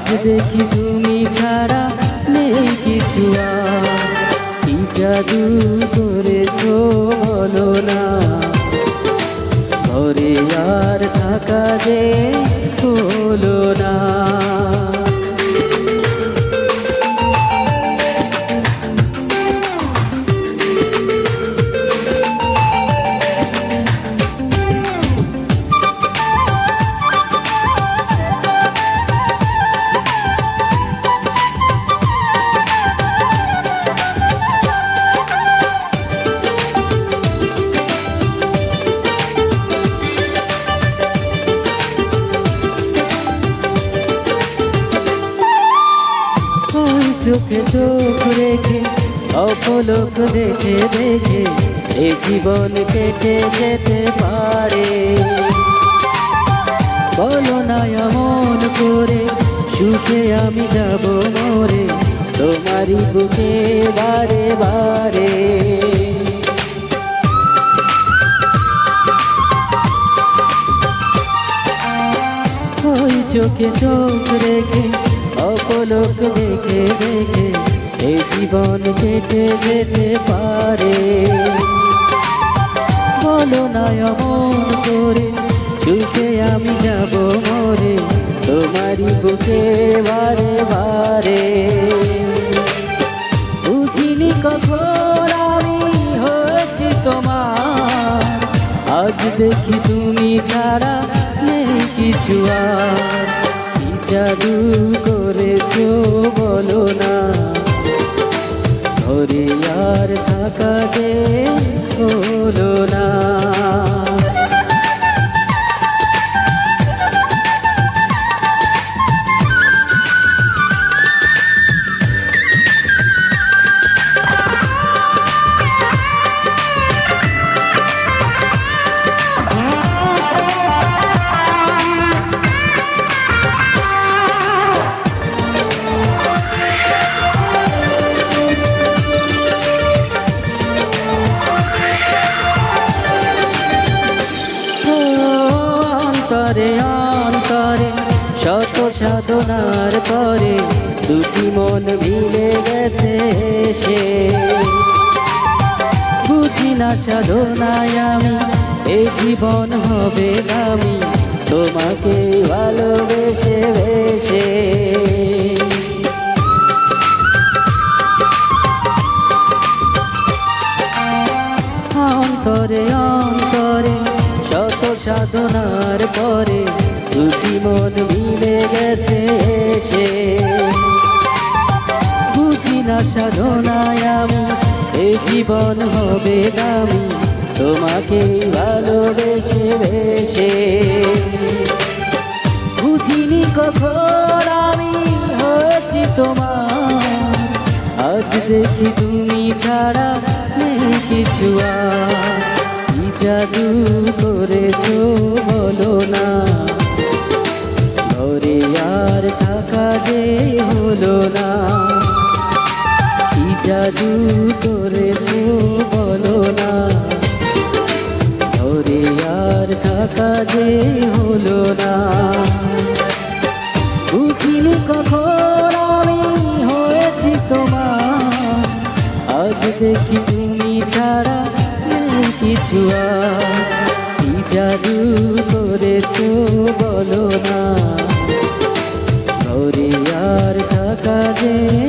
আজ দেখি তুমি ছাড়া নেই কিছু আর। কি জাদু করেছ? চোখে চোখ রেখে, অপলোক দেখে দেখে এ জীবন কেটে যেতে পারে। বলো না এমন করে, সুখে আমি যাব মরে, তোমারই বুকে বারে বারে। ওই চোখে চোখ রেখে অপলোক দেখে দেখে এই জীবন কেটে যেতে পারে। বলো না অমন করে, সুখে আমি যাব মরে, তোমারই বুকে বারে বারে। বুঝিনি কখন আমি হয়েছি তোমার, আজ দেখি তুমি ছাড়া নেই কিছু আর। জাদু করেছ বলো না। ধরে আর থাকা যে হলো না। শত সাধনার পরে দুটি মন মিলে গেছে সে। বুঝি না সাধনায় আমি এই জীবন হবে আমি তোমাকে ভালোবেসে বেসে অন্তরে অন্তরে শত সাধনার পরে দুটি মন মিলে গেছে সে বুঝি না সাধনায় আমি, এ জীবন হবে দামি, তোমাকে ভালোবেসে বেসে বুঝিনি কখন আমি হয়েছি তোমার, আজ দেখি তুমি ছাড়া নেই কিছু আর। জাদু করেছ বলো না। যে হলো না। কি জাদু করেছ বলো না। ঘরে আর থাকা যে হলো না। বুঝিনি কখন আমি হয়েছি তোমার। আজ দেখি তুমি ছাড়া নেই কিছু আর। জাদু করেছ বলো না। day.